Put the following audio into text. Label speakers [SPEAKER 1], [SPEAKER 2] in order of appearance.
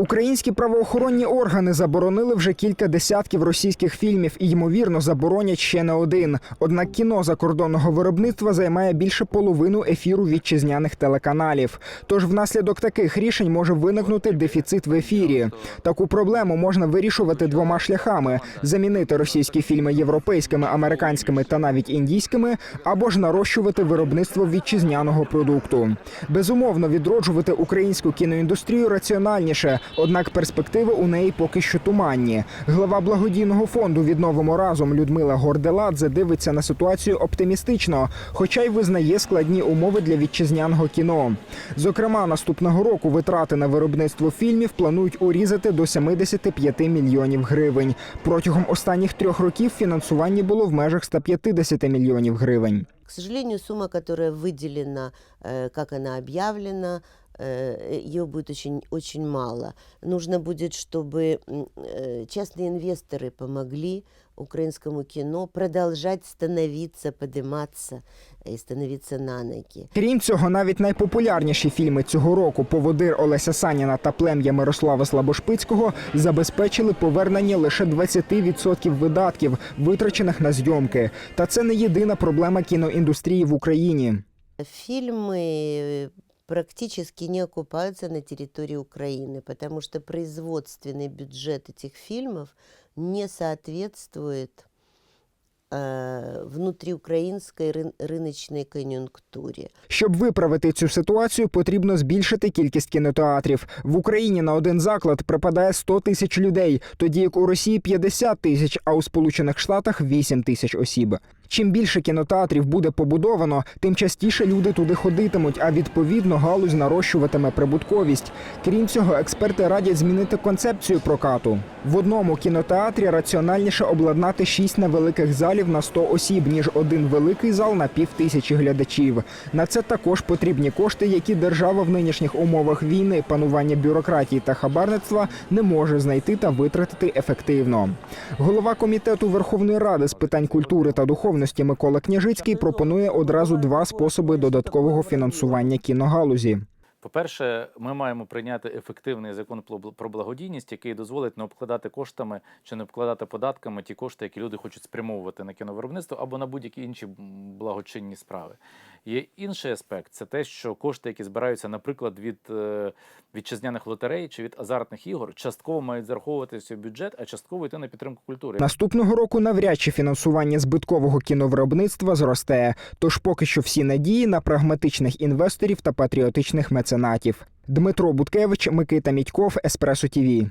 [SPEAKER 1] Українські правоохоронні органи заборонили вже кілька десятків російських фільмів і ймовірно заборонять ще не один. Однак кіно закордонного виробництва займає більше половину ефіру вітчизняних телеканалів. Тож внаслідок таких рішень може виникнути дефіцит в ефірі. Таку проблему можна вирішувати двома шляхами: замінити російські фільми європейськими, американськими та навіть індійськими, або ж нарощувати виробництво вітчизняного продукту. Безумовно, відроджувати українську кіноіндустрію раціональніше, однак перспективи у неї поки що туманні. Глава благодійного фонду Відновимо разом Людмила Горделадзе дивиться на ситуацію оптимістично, хоча й визнає складні умови для вітчизняного кіно. Зокрема, наступного року витрати на виробництво фільмів планують урізати до 75 мільйонів гривень. Протягом останніх трьох років фінансування було в межах 150 мільйонів гривень.
[SPEAKER 2] К сожалению, сумма, которая выделена, э, как она объявлена, э, ее будет очень, очень мало. Нужно будет, чтобы м, э, частные инвесторы помогли украинскому кино продолжать становиться, подниматься и становиться на ноги.
[SPEAKER 1] Крім цього, навіть найпопулярніші фільми цього року Поводир Олеся Саніна та Плем'я Мирослава Слабошпицького забезпечили повернення лише 20% видатків, витрачених на зйомки. Та це не єдина проблема кіноіндустрії в Україні.
[SPEAKER 2] Фильмы практически не окупаются на территории Украины, потому что производственный бюджет этих фильмов не соответствует э, внутриукраинской рын- рыночной конъюнктуре.
[SPEAKER 1] Щоб виправити цю ситуацію, потрібно збільшити кількість кінотеатрів. В Україні на один заклад припадає 100 тисяч людей, тоді як у Росії 50 тисяч, а у Сполучених Штатах 8 тисяч осіб. Чим більше кінотеатрів буде побудовано, тим частіше люди туди ходитимуть, а відповідно галузь нарощуватиме прибутковість. Крім цього, експерти радять змінити концепцію прокату. В одному кінотеатрі раціональніше обладнати 6 невеликих залів на 100 осіб, ніж один великий зал на пів тисячі глядачів. На це також потрібні кошти, які держава в нинішніх умовах війни, панування бюрократії та хабарництва не може знайти та витратити ефективно. Голова комітету Верховної Ради з питань культури та духовності Микола Княжицький пропонує одразу два способи додаткового фінансування кіногалузі.
[SPEAKER 3] По-перше, ми маємо прийняти ефективний закон про- благодійність, який дозволить не обкладати коштами чи не обкладати податками ті кошти, які люди хочуть спрямовувати на кіновиробництво або на будь-які інші благочинні справи. Є інший аспект це те, що кошти, які збираються, наприклад, від е, вітчизняних лотерей чи від азартних ігор, частково мають зараховуватися в бюджет, а частково йти на підтримку культури.
[SPEAKER 1] Наступного року навряд чи фінансування збиткового кіновиробництва зросте. Тож поки що всі надії на прагматичних інвесторів та патріотичних меценатів. Дмитро Буткевич, Микита Мідьков, Еспресо ТІВІ.